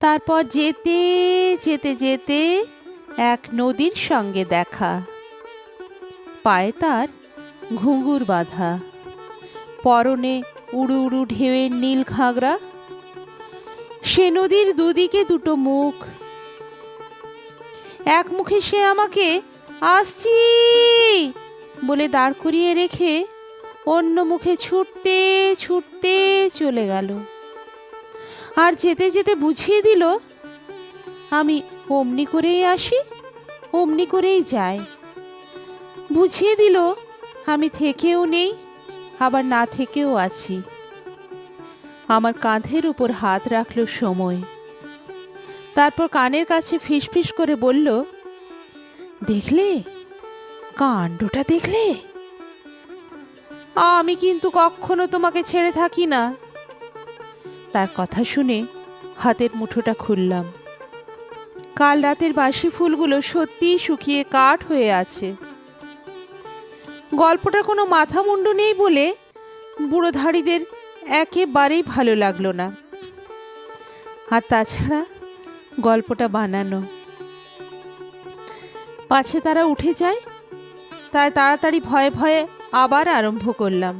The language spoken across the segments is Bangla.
তারপর যেতে যেতে যেতে এক নদীর সঙ্গে দেখা। পায়ে তার ঘুঙুর বাঁধা। পরনে উড়ু উড়ু ঢেউয়ের নীল ঘাগরা। সে নদীর দুদিকে দুটো মুখ। এক মুখে সে আমাকে, আসছি! বলে দাঁড় করিয়ে রেখে অন্য মুখে ছুটতে ছুটতে চলে গেল। আর যেতে যেতে বুঝিয়ে দিল, আমি অমনি করেই আসি, অমনি করেই যাই। বুঝিয়ে দিল, আমি থেকেও নেই, আবার না থেকেও আছি। আমার কাঁধের উপর হাত রাখল সময়। তারপর কানের কাছে ফিসফিস করে বলল, দেখলে? কাণ্ডটা দেখলে? আমি কিন্তু কখনো তোমাকে ছেড়ে থাকি না। তার কথা শুনে হাতের মুঠোটা খুললাম। কাল রাতের বাসি ফুলগুলো সত্যিই শুকিয়ে কাঠ হয়ে আছে। গল্পটা কোনো মাথা মুন্ডু নেই বলে বুড়োধারীদের একেবারেই ভালো লাগল না। আর তাছাড়া গল্পটা বানানো। পাছে তারা উঠে যায়, তাই তাড়াতাড়ি ভয়ে ভয়ে আবার আরম্ভ করলাম।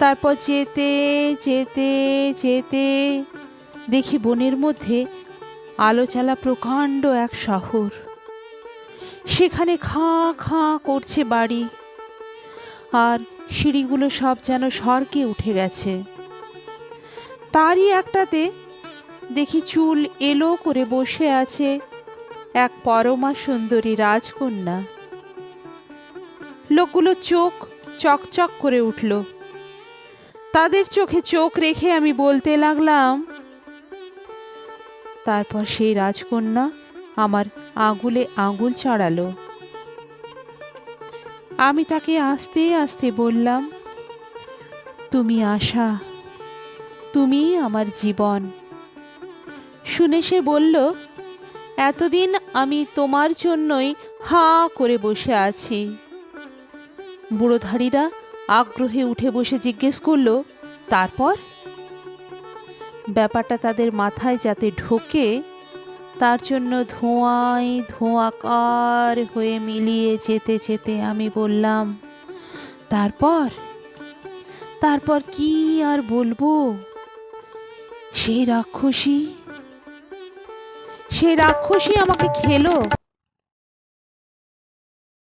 তারপর যেতে যেতে যেতে দেখি বনের মধ্যে আলো চালা প্রকাণ্ড এক শহর। সেখানে খাঁ খাঁ করছে বাড়ি। আর সিঁড়িগুলো সব যেন স্বর্গে উঠে গেছে। তারই একটাতে দেখি চুল এলো করে বসে আছে এক পরমা সুন্দরী রাজকন্যা। লোকগুলো চোখ চকচক করে উঠল। তাদের চোখে চোখ রেখে আমি বলতে লাগলাম, তারপর সেই রাজকন্যা আমার আঙুলে আঙুল চড়ালো। আমি তাকে আস্তে আস্তে বললাম, তুমি আশা তুমি আমার জীবন। শুনে সে বলল, এতদিন আমি তোমার জন্যই হা করে বসে আছি। বুড়োধারীরা আগ্রহে উঠে বসে জিজ্ঞেস করল, তারপর? ব্যাপারটা তাদের মাথায় যাতে ঢোকে, তার জন্য ধোঁয়ায় ধোঁয়াকার হয়ে মিলিয়ে যেতে যেতে আমি বললাম, তারপর? তারপর কি আর বলব? সেই রাক্ষসী সেই রাক্ষসী আমাকে খেলো।